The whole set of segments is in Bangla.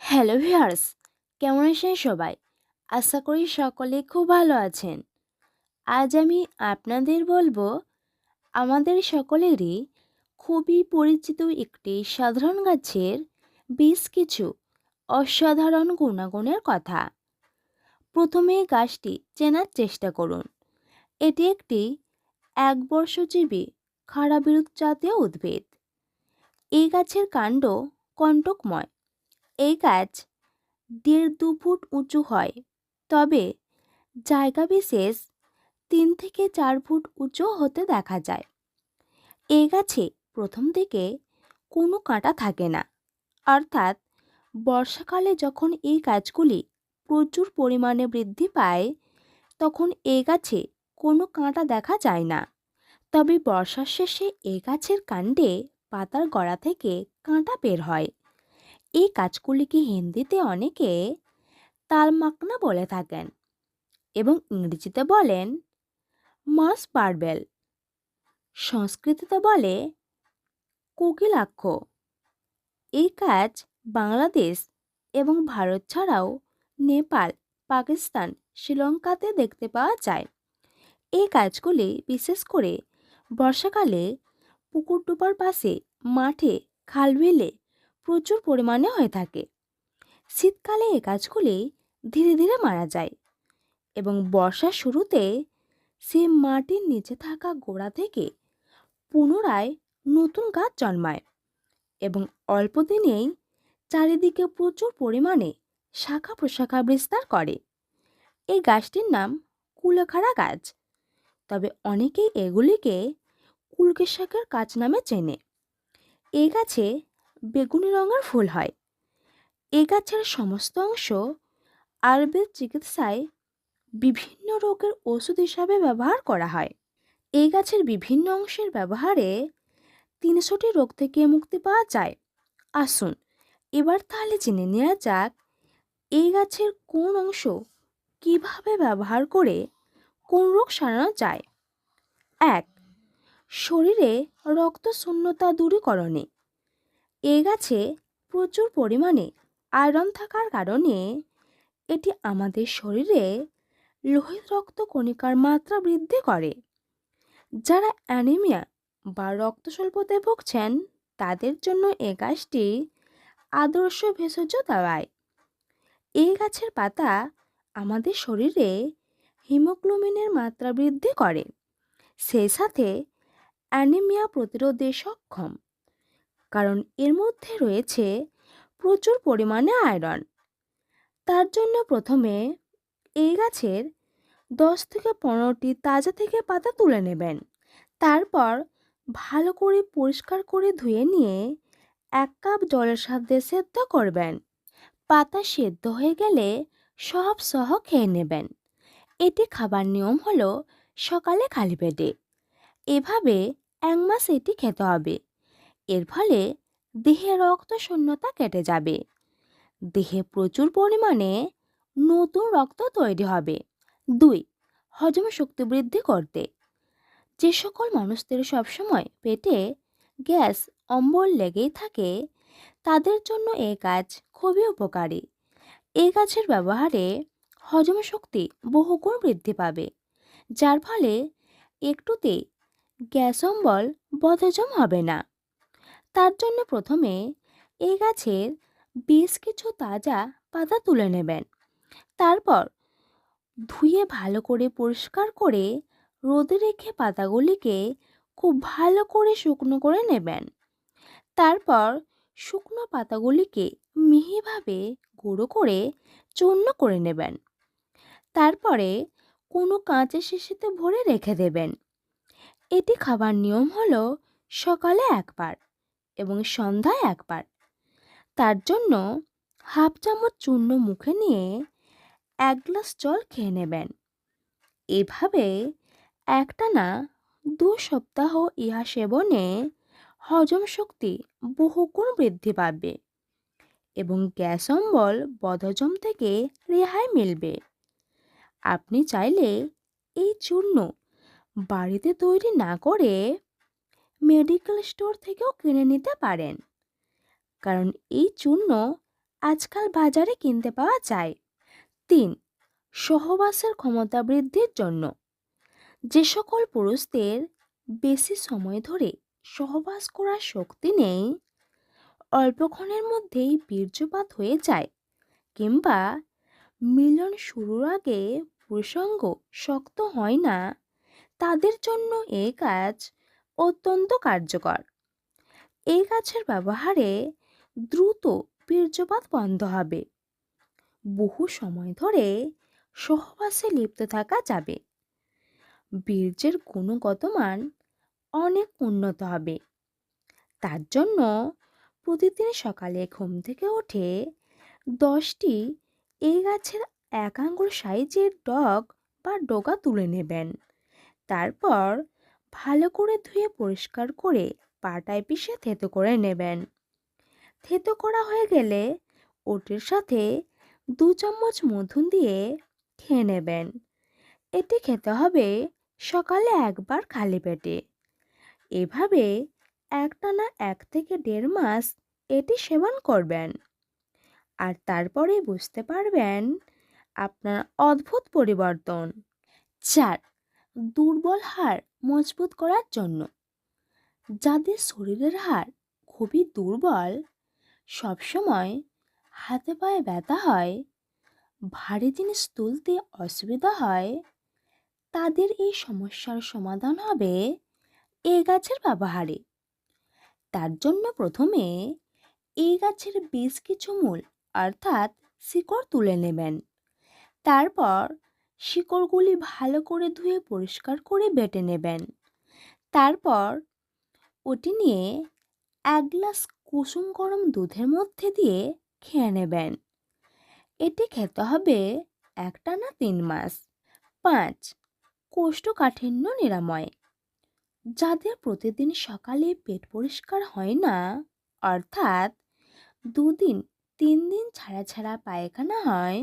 হ্যালো ভিউয়ার্স, কেমন আছেন সবাই? আশা করি সকলে খুব ভালো আছেন। আজ আমি আপনাদের বলব, আমাদের সকলেরই খুবই পরিচিত একটি সাধারণ গাছের বেশ কিছু অসাধারণ গুণাগুণের কথা। প্রথমে গাছটি চেনার চেষ্টা করুন। এটি একটি একবর্ষজীবী খাড়াবিরুৎ জাতীয় উদ্ভিদ। এই গাছের কাণ্ড কণ্টকময়। এই গাছ দেড় দু ফুট উঁচু হয়। তবে জায়গা বিশেষ তিন থেকে চার ফুট উঁচু হতে দেখা যায়। এই গাছে প্রথম দিকে কোনো কাঁটা থাকে না। অর্থাৎ বর্ষাকালে যখন এই গাছগুলি প্রচুর পরিমাণে বৃদ্ধি পায়, তখন এই গাছে কোনো কাঁটা দেখা যায় না। তবে বর্ষার শেষে এ গাছের কাণ্ডে পাতার গড়া থেকে কাঁটা বের হয়। এই গাছগুলিকে হিন্দিতে অনেকে তাল তালমাকনা বলে থাকেন এবং ইংরেজিতে বলেন মাস পারবেল সংস্কৃতিতে বলে কোকিলাক্ষ। এই কাজ বাংলাদেশ এবং ভারত ছাড়াও নেপাল, পাকিস্তান, শ্রীলঙ্কাতে দেখতে পাওয়া যায়। এই কাজগুলি বিশেষ করে বর্ষাকালে পুকুর ডুবার পাশে মাঠে খালবিলে প্রচুর পরিমাণে হয়ে থাকে। শীতকালে এ গাছগুলি ধীরে ধীরে মারা যায় এবং বর্ষার শুরুতে সে মাটির নিচে থাকা গোড়া থেকে পুনরায় নতুন গাছ জন্মায় এবং অল্প দিনেই চারিদিকে প্রচুর পরিমাণে শাখা প্রশাখা বিস্তার করে। এই গাছটির নাম কুলেখাড়া গাছ। তবে অনেকেই এগুলিকে কুলকেশাকের গাছ নামে চেনে। এই গাছে বেগুনি রঙের ফুল হয়। এই গাছের সমস্ত অংশ আয়ুর্বেদ চিকিৎসায় বিভিন্ন রোগের ওষুধ হিসাবে ব্যবহার করা হয়। এই গাছের বিভিন্ন অংশের ব্যবহারে তিনশোটি রোগ থেকে মুক্তি পাওয়া যায়। আসুন এবার তাহলে জেনে নেওয়া যাক এই গাছের কোন অংশ কীভাবে ব্যবহার করে কোন রোগ সারানো যায়। এক, শরীরে রক্ত শূন্যতা দূরীকরণে। এই গাছে প্রচুর পরিমাণে আয়রন থাকার কারণে এটি আমাদের শরীরে লোহিত রক্ত কণিকার মাত্রা বৃদ্ধি করে। যারা অ্যানিমিয়া বা রক্ত স্বল্পতায় ভুগছেন, তাদের জন্য এ গাছটি আদর্শ ভেষজ দাওয়ায় এই গাছের পাতা আমাদের শরীরে হিমোগ্লোবিনের মাত্রা বৃদ্ধি করে। সেই সাথে অ্যানিমিয়া প্রতিরোধে সক্ষম। কারণ এর মধ্যে রয়েছে প্রচুর পরিমাণে আয়রন। তার জন্য প্রথমে এই গাছের দশ থেকে পনেরোটি তাজা থেকে পাতা তুলে নেবেন। তারপর ভালো করে পরিষ্কার করে ধুয়ে নিয়ে এক কাপ জলের সাথে সেদ্ধ করবেন। পাতা সেদ্ধ হয়ে গেলে সব সহ খেয়ে নেবেন। এটি খাবার নিয়ম হলো সকালে খালি পেটে। এভাবে এক মাস এটি খেতে হবে। এর ফলে দেহে রক্ত শূন্যতা কেটে যাবে। দেহে প্রচুর পরিমাণে নতুন রক্ত তৈরি হবে। দুই, হজম শক্তি বৃদ্ধি করতে। যে সকল মানুষদের সবসময় পেটে গ্যাস, অম্বল লেগেই থাকে, তাদের জন্য এই গাছ খুবই উপকারী। এই গাছের ব্যবহারে হজম শক্তি বহুগুণ বৃদ্ধি পাবে, যার ফলে একটুতে গ্যাস, অম্বল বদহজম হবে না। তার জন্য প্রথমে এই গাছের বেশ কিছু তাজা পাতা তুলে নেবেন। তারপর ধুয়ে ভালো করে পরিষ্কার করে রোদে রেখে পাতাগুলিকে খুব ভালো করে শুকনো করে নেবেন। তারপর শুকনো পাতাগুলিকে মিহিভাবে গুঁড়ো করে চূর্ণ করে নেবেন। তারপরে কোনো কাঁচের শিশিতে ভরে রেখে দেবেন। এটি খাবার নিয়ম হলো সকালে একবার। এবং সন্ধ্যায় একবার। তার জন্য হাফ চামচ চূর্ণ মুখে নিয়ে এক গ্লাস জল খেয়ে নেবেন। এভাবে একটানা দু সপ্তাহ ইহা সেবনে হজম শক্তি বহুগুণ বৃদ্ধি পাবে এবং গ্যাস অম্বল বদহজম থেকে রেহাই মিলবে। আপনি চাইলে এই চূর্ণ বাড়িতে তৈরি না করে মেডিকেল স্টোর থেকেও কিনে নিতে পারেন। কারণ এই চূর্ণ আজকাল বাজারে কিনতে পাওয়া যায়। তিন, সহবাসের ক্ষমতা বৃদ্ধির জন্য। যে সকল পুরুষদের বেশি সময় ধরে সহবাস করার শক্তি নেই অল্পক্ষণের মধ্যেই বীর্যপাত হয়ে যায় কিংবা মিলন শুরুর আগে প্রসঙ্গ শক্ত হয় না, তাদের জন্য এই কাজ অত্যন্ত কার্যকর। এই গাছের ব্যবহারে দ্রুত বীর্যপাত বন্ধ হবে। বহু সময় ধরে সহবাসে লিপ্ত থাকা যাবে। বীর্যের গুণগত মান অনেক উন্নত হবে। তার জন্য প্রতিদিন সকালে ঘুম থেকে উঠে দশটি এই গাছের এক আঙ্গুল সাইজের ডগ বা ডগা তুলে নেবেন। তারপর ভালো করে ধুয়ে পরিষ্কার করে পাটায় পিষে থেতো করে নেবেন। থেতো করা হয়ে গেলে ওটির সাথে দু চামচ মধু দিয়ে খেয়ে নেবেন। এটি খেতে হবে সকালে একবার খালি পেটে। এভাবে একটানা এক থেকে দেড় মাস এটি সেবন করবেন। আর তারপরে বুঝতে পারবেন আপনার অদ্ভুত পরিবর্তন। চার দুর্বল হাড় মজবুত করার জন্য। যাদের শরীরের হাড় খুবই দুর্বল, সবসময় হাতে পায়ে ব্যথা হয়, ভারী জিনিস তুলতে অসুবিধা হয়, তাদের এই সমস্যার সমাধান হবে এই গাছের ব্যবহারে। তার জন্য প্রথমে এই গাছের বেশ কিছু মূল, অর্থাৎ শিকড় তুলে নেবেন। তারপর শিকড়গুলি ভালো করে ধুয়ে পরিষ্কার করে বেটে নেবেন। তারপর ওটি নিয়ে এক গ্লাস কুসুম গরম দুধের মধ্যে দিয়ে খেয়ে নেবেন। এটি খেতে হবে একটানা তিন মাস। পাঁচ, কোষ্ঠকাঠিন্য নিরাময়। যাদের প্রতিদিন সকালে পেট পরিষ্কার হয় না, অর্থাৎ দুদিন, তিন দিন ছাড়া ছাড়া পায়খানা হয়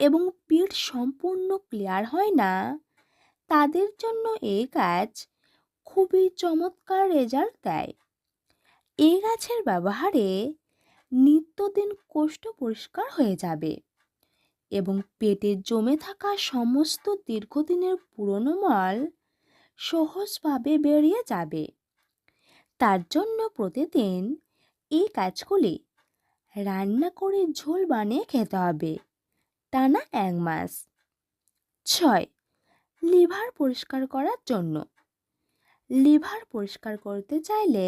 এবং পেট সম্পূর্ণ ক্লিয়ার হয় না, তাদের জন্য এই কাজ খুবই চমৎকার রেজাল্ট দেয়। এই গাছের ব্যবহারে নিত্যদিন কোষ্ঠ পরিষ্কার হয়ে যাবে এবং পেটে জমে থাকা সমস্ত দীর্ঘদিনের পুরনো মাল সহজভাবে বেরিয়ে যাবে। তার জন্য প্রতিদিন এই কাজগুলি রান্না করে ঝোল বানিয়ে খেতে হবে। টানা এক মাস। ছয়, লিভার পরিষ্কার করার জন্য। লিভার পরিষ্কার করতে চাইলে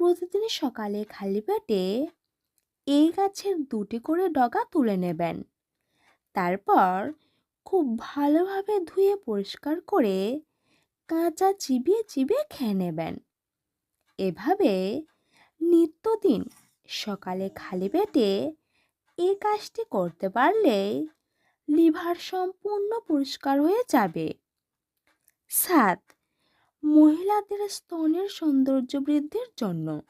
প্রতিদিন সকালে খালি পেটে এই গাছের দুটি করে ডগা তুলে নেবেন। তারপর খুব ভালোভাবে ধুয়ে পরিষ্কার করে কাঁচা চিবিয়ে চিবিয়ে খেয়ে নেবেন। এভাবে নিত্যদিন সকালে খালি পেটে এই কাজটি করতে পারলে লিভার সম্পূর্ণ পরিষ্কার হয়ে যাবে। সাত, মহিলাদের স্তনের সৌন্দর্য বৃদ্ধির জন্য।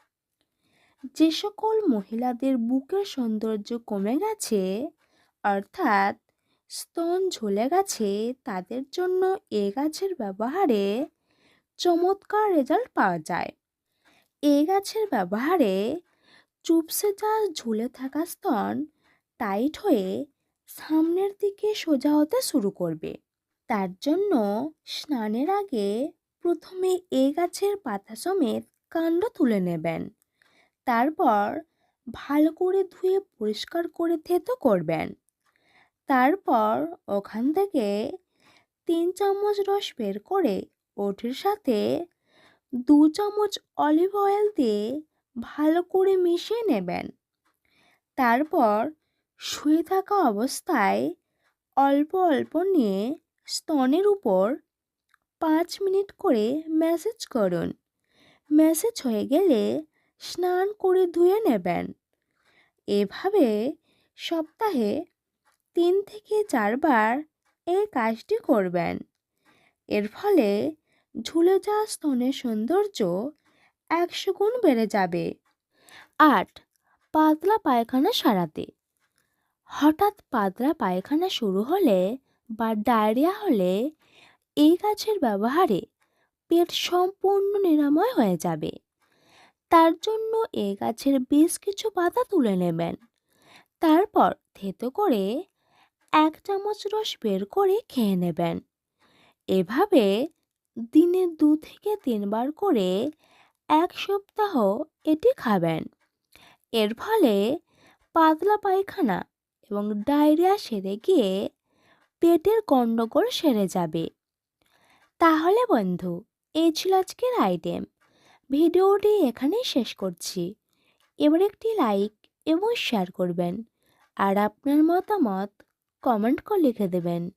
যে সকল মহিলাদের বুকের সৌন্দর্য কমে গেছে, অর্থাৎ স্তন ঝুলে গেছে, তাদের জন্য এ গাছের ব্যবহারে চমৎকার রেজাল্ট পাওয়া যায়। এ গাছের ব্যবহারে চুপসে যা ঝুলে থাকা স্তন টাইট হয়ে সামনের দিকে সোজা হতে শুরু করবে। তার জন্য স্নানের আগে প্রথমে এ গাছের পাতা সমেত কাণ্ড তুলে নেবেন। তারপর ভালো করে ধুয়ে পরিষ্কার করে থেতো করবেন। তারপর ওখান থেকে তিন চামচ রস বের করে ওটির সাথে দু চামচ অলিভ অয়েল দিয়ে ভালো করে মিশিয়ে নেবেন। তারপর শুয়ে থাকা অবস্থায় অল্প অল্প নিয়ে স্তনের উপর পাঁচ মিনিট করে ম্যাসেজ করুন। ম্যাসেজ হয়ে গেলে স্নান করে ধুয়ে নেবেন। এভাবে সপ্তাহে তিন থেকে চারবার এই কাজটি করবেন। এর ফলে ঝুলে যাওয়া স্তনের সৌন্দর্য একশো গুণ বেড়ে যাবে। আট, পাতলা পায়খানা সারাতে। হঠাৎ পাতলা পায়খানা শুরু হলে বা ডায়রিয়া হলে এই গাছের ব্যবহারে পেট সম্পূর্ণ নিরাময় হয়ে যাবে। তার জন্য এই গাছের বেশ কিছু পাতা তুলে নেবেন। তারপর থেতো করে এক চামচ রস বের করে খেয়ে নেবেন। এভাবে দিনে দু থেকে তিনবার করে এক সপ্তাহ এটি খাবেন। এর ফলে পাতলা পায়খানা এবং ডায়রিয়া সেরে গিয়ে পেটের গণ্ডগোল সেরে যাবে। তাহলে বন্ধু, এই ছিল আজকের আইটেম। ভিডিওটি এখানেই শেষ করছি। এবার একটি লাইক এবং শেয়ার করবেন। আর আপনার মতামত কমেন্ট করে লিখে দেবেন।